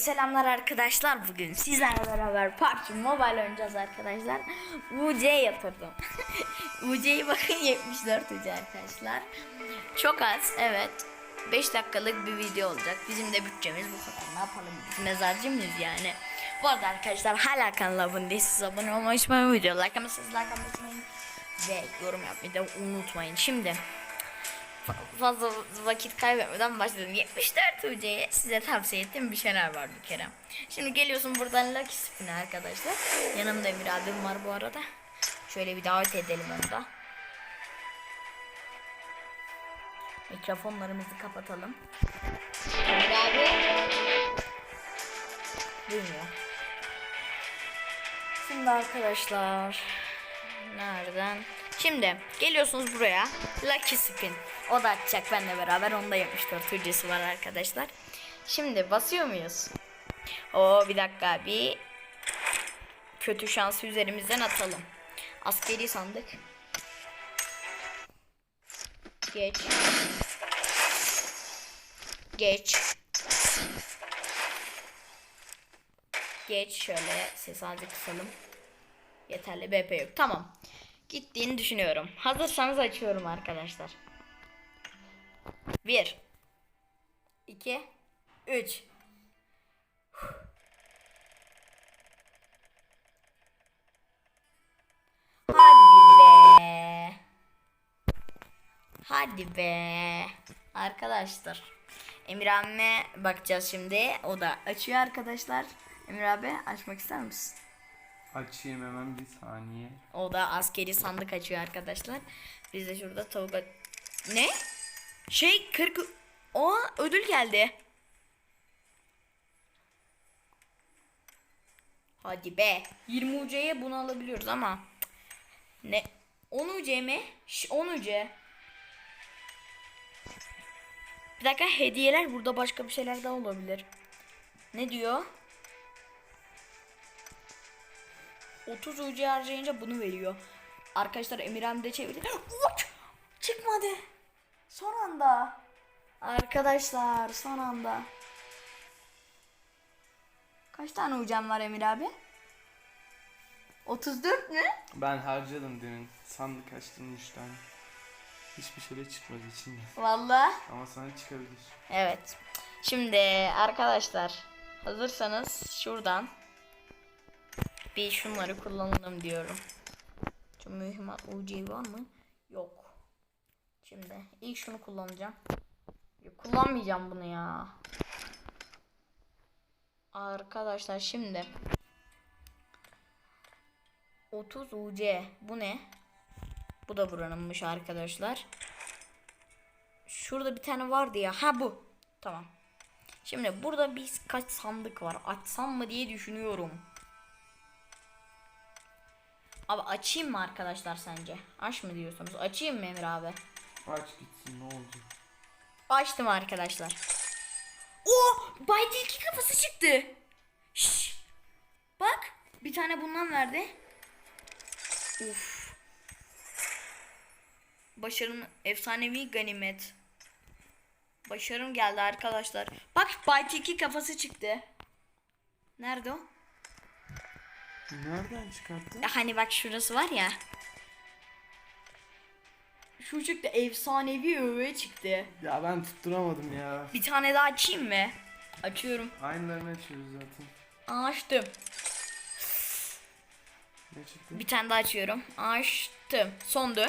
selamlar arkadaşlar. Bugün sizlerle beraber PUBG Mobile oynayacağız arkadaşlar. UC yatırdım. UC'yi bakın 74 UC arkadaşlar. Çok az evet. 5 dakikalık bir video olacak. Bizim de bütçemiz bu kadar. Ne yapalım biz mezarcı mıyız yani? Bu arada arkadaşlar hala kanala abone değilseniz abone olmayı unutmayın. Video like siz like atmayı. Ve yorum yapmayı da unutmayın. Şimdi fazla vakit kaybetmeden başladım. 74 UC'ye size tavsiye ettiğim bir şeyler var bir kere. Şimdi geliyorsun buradan Lucky Spin'e arkadaşlar. Yanımda Emir abim var bu arada. Şöyle bir davet edelim onu da. Mikrofonlarımızı kapatalım. Emir abi. Duymuyor. Şimdi arkadaşlar. Nereden? Şimdi geliyorsunuz buraya. Lucky Spin. O da açacak benimle beraber. Onda 74 hücresi var arkadaşlar. Şimdi basıyor muyuz? O bir dakika bir kötü şansı üzerimizden atalım. Askeri sandık. Geç. Geç. Geç şöyle ses azıcık kısalım. Yeterli BP yok. Tamam. Gittiğini düşünüyorum. Hazırsanız açıyorum arkadaşlar. 1 2 3 Hadi be. Hadi be. Arkadaşlar. Emir abime bakacağız şimdi. O da açıyor arkadaşlar. Emir abi açmak ister misin? Açayım hemen bir saniye. O da askeri sandık açıyor arkadaşlar. Biz de şurada tavuk Ne? Şey 40 O ödül geldi. Hadi be. 20 UC'ye bunu alabiliyoruz ama ne? 10 UC mi? Ş- 10 UC. Bir dakika hediyeler burada başka bir şeyler daha olabilir. Ne diyor? 30 UC harcayınca bunu veriyor. Arkadaşlar Emirhan de çevirdi. Uç! Çıkmadı. Son anda. Arkadaşlar son anda. Kaç tane UC'm var Emir abi? 34 mü? Ben harcadım demin. Sandık açtım 3 tane. Hiçbir şey çıkmadı içinde. Vallahi. Ama sana çıkabilir. Evet. Şimdi arkadaşlar hazırsanız şuradan bir şunları kullanalım diyorum. Şu mühimmat UC var mı? Yok. Şimdi ilk şunu kullanacağım. Ya, kullanmayacağım bunu ya. Arkadaşlar şimdi 30 UC bu ne? Bu da buranınmış arkadaşlar. Şurada bir tane vardı ya. Ha bu. Tamam. Şimdi burada bir kaç sandık var. Açsam mı diye düşünüyorum. Abi açayım mı arkadaşlar sence? Aç mı diyorsunuz? Açayım mı Emir abi? Aç gitsin ne oldu? Açtım arkadaşlar. Oo, Bay iki kafası çıktı. Şş. Bak, bir tane bundan verdi. Uf. Başarım efsanevi ganimet. Başarım geldi arkadaşlar. Bak Bay iki kafası çıktı. Nerede o? Nereden çıkarttın? Ya Hani bak şurası var ya. Şu çıktı efsanevi öve çıktı. Ya ben tutturamadım ya. Bir tane daha açayım mı? Açıyorum. Aynılarını açıyoruz zaten. Açtım. Ne çıktı? Bir tane daha açıyorum. Açtım. Sondu.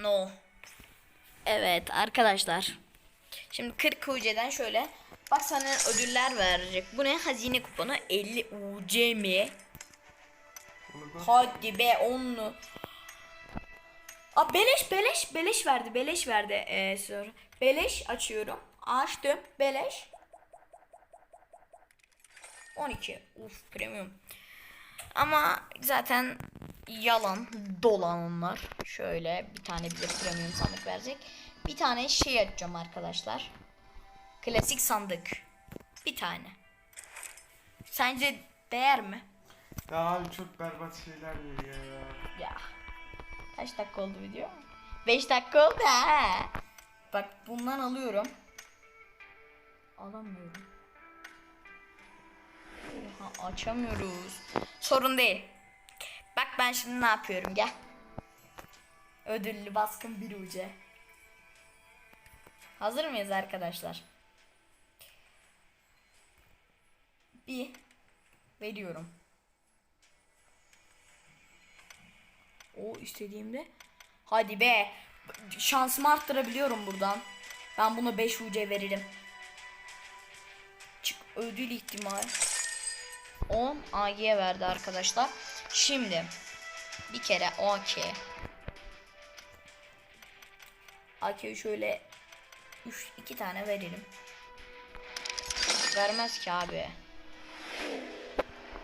No. Evet arkadaşlar. Şimdi 40 UC'den şöyle. Bak sana ödüller verecek. Bu ne? Hazine kuponu 50 UC mi? Hadi be onlu. Aa beleş beleş beleş verdi beleş verdi ee, sonra. Beleş açıyorum. Açtım beleş. 12. Uf premium. Ama zaten yalan dolan onlar. Şöyle bir tane bize premium sandık verecek. Bir tane şey açacağım arkadaşlar. Klasik sandık. Bir tane. Sence değer mi? Ya abi çok berbat şeyler veriyor ya. Ya. Kaç dakika oldu video? 5 dakika oldu ha. Bak bundan alıyorum. alamıyorum. Oha, açamıyoruz. Sorun değil. Bak ben şimdi ne yapıyorum gel. Ödüllü baskın bir ucu. Hazır mıyız arkadaşlar? Bir veriyorum. O istediğimde. Hadi be. Şansımı arttırabiliyorum buradan. Ben buna 5 UC veririm. Çık ödül ihtimal. 10 AG'ye verdi arkadaşlar. Şimdi bir kere AK. AK'yi şöyle 3 2 tane verelim. Vermez ki abi.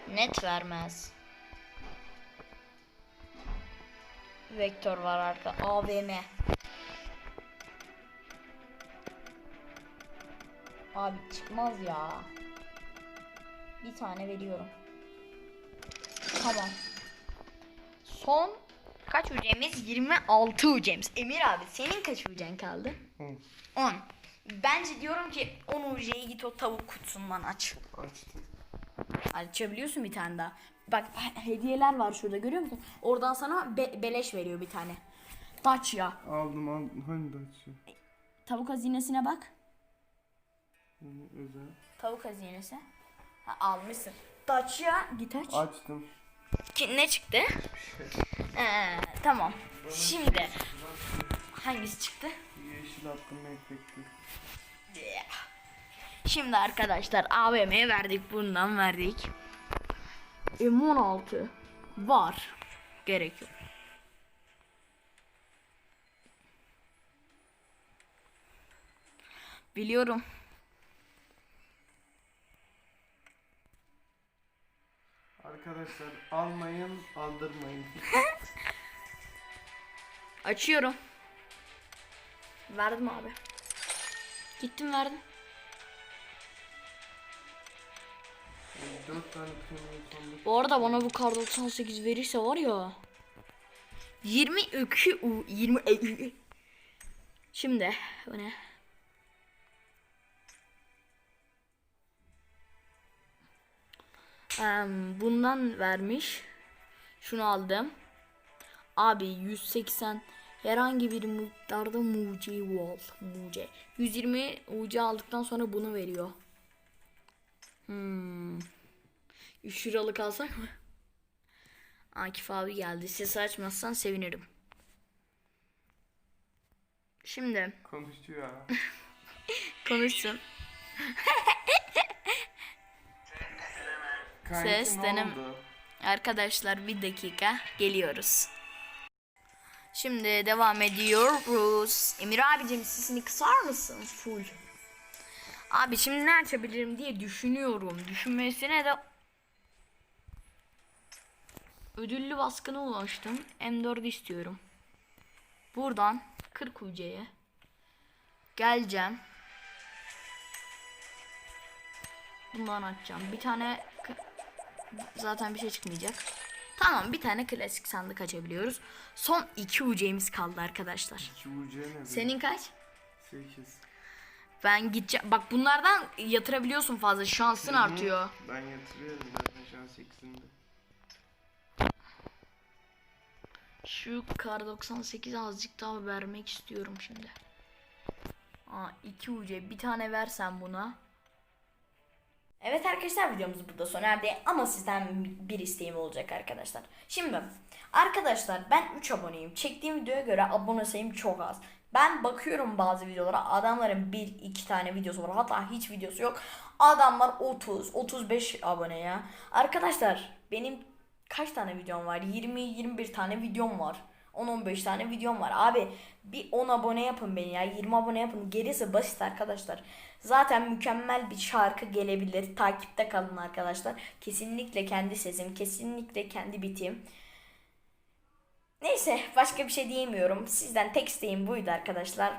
Net vermez. Vektör var arka. AVM. Abi çıkmaz ya. Bir tane veriyorum. Tamam. Son kaç hücremiz? 26 hücremiz. Emir abi senin kaç hücren kaldı? Hı. 10. Bence diyorum ki 10 hücreyi git o tavuk kutusundan aç. Açtım. Açabiliyorsun bir tane daha. Bak he- hediyeler var şurada görüyor musun? Oradan sana be- beleş veriyor bir tane. Ya. Aldım aldım. Hani de açıyor. Tavuk hazinesine bak. Hani özel. Tavuk hazinesi. Ha, almışsın. Ya. Git aç. Açtım. Ki- ne çıktı? Ee, tamam. Şimdi hangisi çıktı? Yeşil atlama efekti. Şimdi arkadaşlar AVM'ye verdik bundan verdik. M16 var. Gerek yok. Biliyorum. Arkadaşlar almayın, aldırmayın. Açıyorum. Verdim abi. Gittim verdim. Yani Dört tane premium sandık. Bu arada bana bu kar 98 verirse var ya. 22 u 20 e- Şimdi bu ne? Em, bundan vermiş. Şunu aldım. Abi 180 herhangi bir miktarda muci wall. Muci. 120 ucu aldıktan sonra bunu veriyor. Hmm. 3 liralık alsak mı? Akif abi geldi. Sesi açmazsan sevinirim. Şimdi Konuşuyor ha. konuşsun. Ses ne denem-? Arkadaşlar bir dakika geliyoruz. Şimdi devam ediyoruz. Emir abicim sesini kısar mısın? Full. Abi şimdi ne açabilirim diye düşünüyorum. Düşünmesine de ödüllü baskına ulaştım. M4 istiyorum. Buradan 40 UC'ye geleceğim. Bundan açacağım. Bir tane zaten bir şey çıkmayacak. Tamam bir tane klasik sandık açabiliyoruz. Son iki UC'miz kaldı arkadaşlar. İki ucu ne? Senin kaç? Sekiz. Ben gideceğim. Bak bunlardan yatırabiliyorsun fazla. Şansın Hı hı. artıyor. Ben yatırıyorum zaten şu an sekizinde. Şu kar 98 azıcık daha vermek istiyorum şimdi. Aa 2 UC bir tane versen buna. Evet arkadaşlar videomuz burada sona erdi ama sizden bir isteğim olacak arkadaşlar. Şimdi arkadaşlar ben 3 aboneyim. Çektiğim videoya göre abone sayım çok az. Ben bakıyorum bazı videolara adamların 1-2 tane videosu var hatta hiç videosu yok. Adamlar 30-35 abone ya. Arkadaşlar benim kaç tane videom var? 20-21 tane videom var. 10-15 tane videom var. Abi bir 10 abone yapın beni ya. 20 abone yapın. Gerisi basit arkadaşlar. Zaten mükemmel bir şarkı gelebilir. Takipte kalın arkadaşlar. Kesinlikle kendi sesim. Kesinlikle kendi bitim. Neyse başka bir şey diyemiyorum. Sizden tek isteğim buydu arkadaşlar.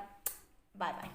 Bay bay.